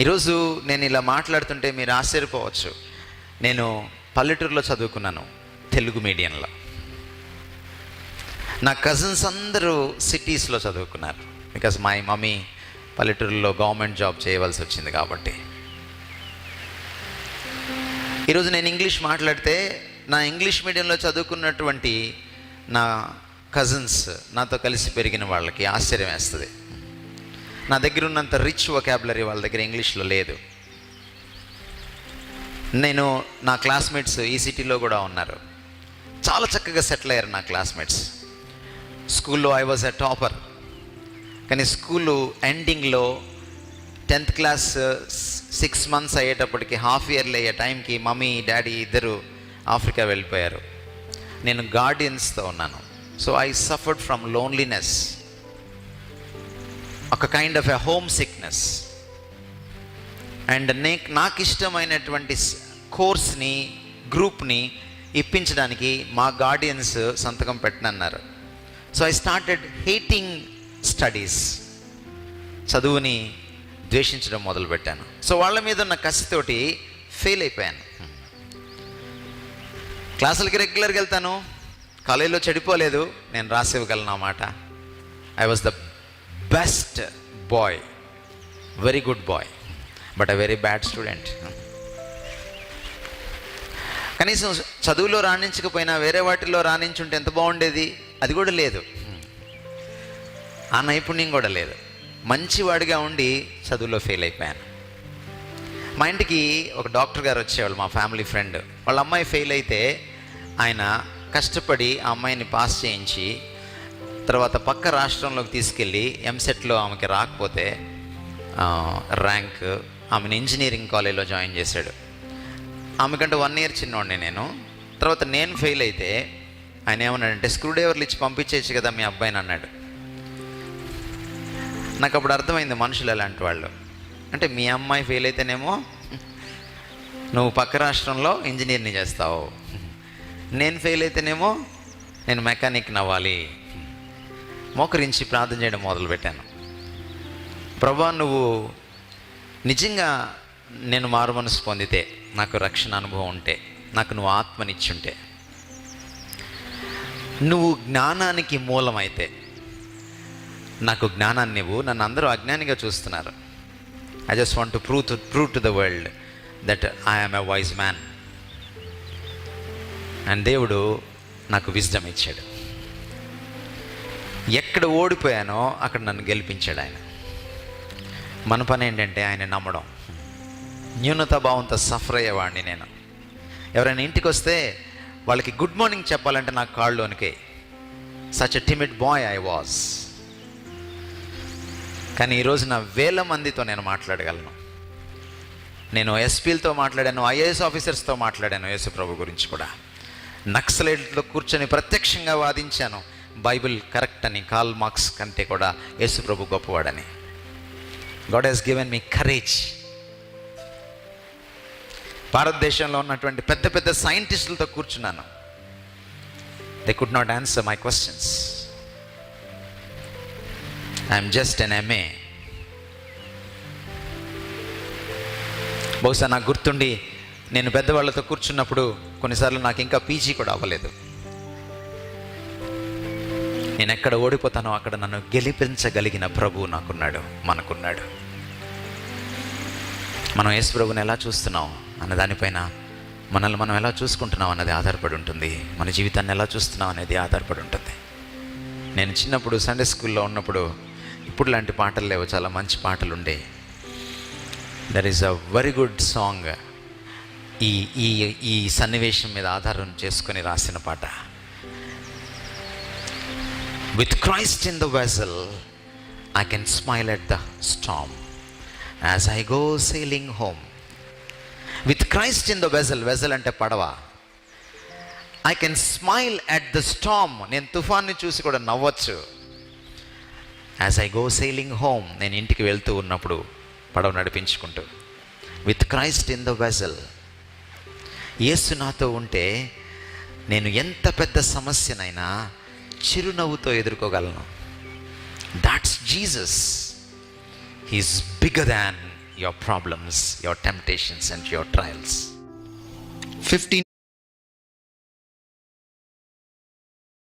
ఈరోజు నేను ఇలా మాట్లాడుతుంటే మీరు ఆశ్చర్యపోవచ్చు. నేను పల్లెటూరులో చదువుకున్నాను తెలుగు మీడియంలో. నా కజిన్స్ అందరూ సిటీస్లో చదువుకున్నారు. బికాస్ మై మమ్మీ పల్లెటూరులో గవర్నమెంట్ జాబ్ చేయవలసి వచ్చింది కాబట్టి. ఈరోజు నేను ఇంగ్లీష్ మాట్లాడితే నా ఇంగ్లీష్ మీడియంలో చదువుకున్నటువంటి నా కజిన్స్ నాతో కలిసి పెరిగిన వాళ్ళకి ఆశ్చర్యం వేస్తుంది. నా దగ్గర ఉన్నంత రిచ్ వొకాబులరీ వాళ్ళ దగ్గర ఇంగ్లీష్లో లేదు. నేను నా క్లాస్మేట్స్ ఈ సిటీలో కూడా ఉన్నారు. చాలా చక్కగా సెటిల్ అయ్యారు నా క్లాస్మేట్స్ స్కూల్లో ఐ వాజ్ ఎ టాపర్ కానీ స్కూలు ఎండింగ్లో టెన్త్ క్లాస్ సిక్స్ మంత్స్ అయ్యేటప్పటికి హాఫ్ ఇయర్లీ అయ్యే టైంకి మమ్మీ డాడీ ఇద్దరు ఆఫ్రికా వెళ్ళిపోయారు. నేను గార్డియన్స్తో ఉన్నాను. So I suffered from loneliness ఒక kind of a homesickness and నే నాకు ఇష్టమైనటువంటి కోర్స్ని గ్రూప్ని ఇప్పించడానికి మా గార్డియన్స్ సంతకం పెట్టనన్నారు. So I started hating studies చదువుని ద్వేషించడం మొదలుపెట్టాను. సో వాళ్ళ మీద ఉన్న కసితోటి ఫెయిల్ అయిపోయాను. క్లాసులకి రెగ్యులర్గా వెళ్తాను. కాలేజీలో చెడిపోలేదు. నేను రాసివ్వగలను అన్నమాట I was the best boy very good boy but a very bad student కనీసం చదువులో రాణించకపోయినా వేరే వాటిల్లో రాణించుంటే ఎంత బాగుండేది? అది కూడా లేదు. ఆ నైపుణ్యం కూడా లేదు. మంచివాడిగా ఉండి చదువులో ఫెయిల్ అయిపోయాను. మా ఇంటికి ఒక డాక్టర్ గారు వచ్చేవాళ్ళు మా ఫ్యామిలీ ఫ్రెండ్ వాళ్ళ అమ్మాయి ఫెయిల్ అయితే ఆయన కష్టపడి ఆ అమ్మాయిని పాస్ చేయించి తర్వాత పక్క రాష్ట్రంలోకి తీసుకెళ్ళి ఎంసెట్లో ఆమెకి రాకపోతే ర్యాంక్ ఆమెను ఇంజనీరింగ్ కాలేజ్లో జాయిన్ చేశాడు. ఆమెకంటే వన్ ఇయర్ చిన్నోడిని నేను. తర్వాత నేను ఫెయిల్ అయితే ఆయన ఏమన్నాడంటే స్క్రూ డ్రైవర్లు ఇచ్చి పంపించేయచ్చు కదా మీ అబ్బాయిని అన్నాడు. నాకు అప్పుడు అర్థమైంది మనుషులు ఎలాంటి వాళ్ళు. అంటే మీ అమ్మాయి ఫెయిల్ అయితేనేమో నువ్వు పక్క రాష్ట్రంలో ఇంజనీర్ని చేస్తావు. నేను ఫెయిల్ అయితేనేమో నేను మెకానిక్ నవ్వాలి. మోకరించి ప్రార్థన చేయడం మొదలుపెట్టాను. ప్రభా నువ్వు నిజంగా నేను మారు మనసు పొందితే నాకు రక్షణ అనుభవం ఉంటే నాకు నువ్వు ఆత్మనిచ్చుంటే నువ్వు జ్ఞానానికి మూలమైతే నాకు జ్ఞానాన్ని ఇవ్వు. నన్ను అందరూ అజ్ఞానిగా చూస్తున్నారు. I just want to prove to prove to the world that I'm a wise man and దేవుడు నాకు విజ్డమ్ ఇచ్చాడు. ఎక్కడ ఓడిపోయానో అక్కడ నన్ను గెలిపించాడు ఆయన. మన పని ఏంటంటే ఆయన నమ్మడం. న్యూనత భావంతో సఫర్ అయ్యేవాడిని నేను. ఎవరైనా ఇంటికి వస్తే వాళ్ళకి గుడ్ మార్నింగ్ చెప్పాలంటే నాకు కాళ్ళలోనికి such a timid boy I was కానీ ఈరోజు నా వేల మందితో నేను మాట్లాడగలను. నేను ఎస్పీలతో మాట్లాడాను ఐఏఎస్ ఆఫీసర్స్తో మాట్లాడాను యేసు ప్రభు గురించి కూడా. నక్సలైట్లతో కూర్చొని ప్రత్యక్షంగా వాదించాను. బైబిల్ కరెక్ట్ అని కాల్ మార్క్స్ కంటే కూడా యేసు ప్రభు గొప్పవాడని. God he's given me courage. భారతదేశంలో ఉన్నటువంటి పెద్ద పెద్ద సైంటిస్టులతో కూర్చున్నాను. They could not answer my questions I'm just an MA బహుశా నాకు గుర్తుండి నేను పెద్దవాళ్ళతో కూర్చున్నప్పుడు కొన్నిసార్లు నాకు ఇంకా పీజీ కూడా అవ్వలేదు. నేను ఎక్కడ ఓడిపోతానో అక్కడ నన్ను గెలిపించగలిగిన ప్రభువు నాకున్నాడు మనకున్నాడు. మనం యేసు ప్రభుని ఎలా చూస్తున్నాం అన్న దానిపైన మనల్ని మనం ఎలా చూసుకుంటున్నాం అన్నది ఆధారపడి ఉంటుంది. మన జీవితాన్ని ఎలా చూస్తున్నాం అనేది ఆధారపడి ఉంటుంది. నేను చిన్నప్పుడు సండే స్కూల్లో ఉన్నప్పుడు ఇప్పుడు లాంటి పాటలు లేవు చాలా మంచి పాటలు ఉండే. There is a very good song ఈ ఈ ఈ సన్నివేశం మీద ఆధారం చేసుకొని రాసిన పాట. With Christ in the vessel I can smile at the storm as I go sailing home with Christ in the vessel vessel అంటే పడవ. I can smile at the storm నేను తుఫాన్ని చూసి కూడా నవ్వచ్చు. As I go sailing home నేను ఇంటికి వెళ్తూ ఉన్నప్పుడు పడవ నడిపించుకుంటూ. With Christ in the vessel యేసు నాతో ఉంటే నేను ఎంత పెద్ద సమస్యనైనా చిరునవ్వుతో ఎదుర్కోగలను. That's Jesus he's bigger than your problems your temptations and your trials fifteen